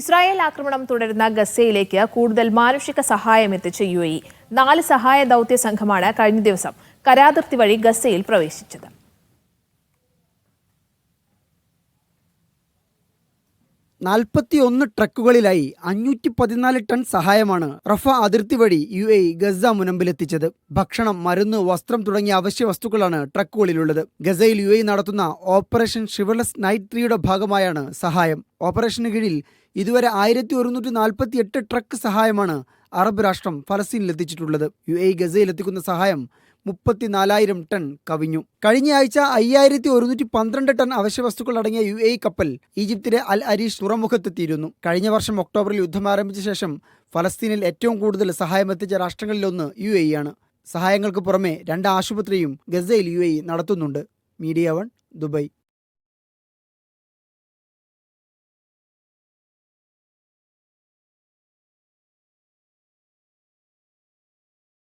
Israel ആക്രമണം തുടരുന്ന ഗസയിലേക്ക് കൂടുതൽ മാനുഷിക സഹായം എത്തിച്ച യു എ നാല് സഹായ ദൗത്യ സംഘമാണ് കഴിഞ്ഞ ദിവസം കരാതിർത്തി വഴി ഗസയിൽ പ്രവേശിച്ചത്. നാൽപ്പത്തിയൊന്ന് ട്രക്കുകളിലായി അഞ്ഞൂറ്റി പതിനാല് ടൺ സഹായമാണ് റഫ അതിർത്തി വഴി യു എ ഗസ മുനമ്പിലെത്തിച്ചത്. ഭക്ഷണം മരുന്ന് വസ്ത്രം തുടങ്ങിയ അവശ്യ വസ്തുക്കളാണ് ട്രക്കുകളിലുള്ളത്. ഗസയിൽ യു എ നടത്തുന്ന ഓപ്പറേഷൻ ഷിവർലെസ് നൈറ്റ് ത്രീയുടെ ഭാഗമായാണ് സഹായം. ഓപ്പറേഷന് കീഴിൽ ഇതുവരെ ആയിരത്തി ഒരുന്നൂറ്റി നാൽപ്പത്തി എട്ട് ട്രക്ക് സഹായമാണ് അറബ് രാഷ്ട്രം ഫലസ്തീനിലെത്തിച്ചിട്ടുള്ളത്. യു എ ഗസയിലെത്തിക്കുന്ന സഹായം മുപ്പത്തിനാലായിരം ടൺ കവിഞ്ഞു. കഴിഞ്ഞയാഴ്ച അയ്യായിരത്തി ഒരുന്നൂറ്റി പന്ത്രണ്ട് ടൺ അവശ്യവസ്തുക്കൾ അടങ്ങിയ യു എ കപ്പൽ ഈജിപ്തിലെ അൽ അരീഷ് തുറമുഖത്തെത്തിയിരുന്നു. കഴിഞ്ഞ വർഷം ഒക്ടോബറിൽ യുദ്ധം ആരംഭിച്ച ശേഷം ഫലസ്തീനിൽ ഏറ്റവും കൂടുതൽ സഹായം എത്തിച്ച രാഷ്ട്രങ്ങളിലൊന്ന് യു എ ആണ്. സഹായങ്ങൾക്ക് പുറമെ രണ്ട് ആശുപത്രിയും ഗസയിൽ യു എ നടത്തുന്നുണ്ട്. Media one Dubai.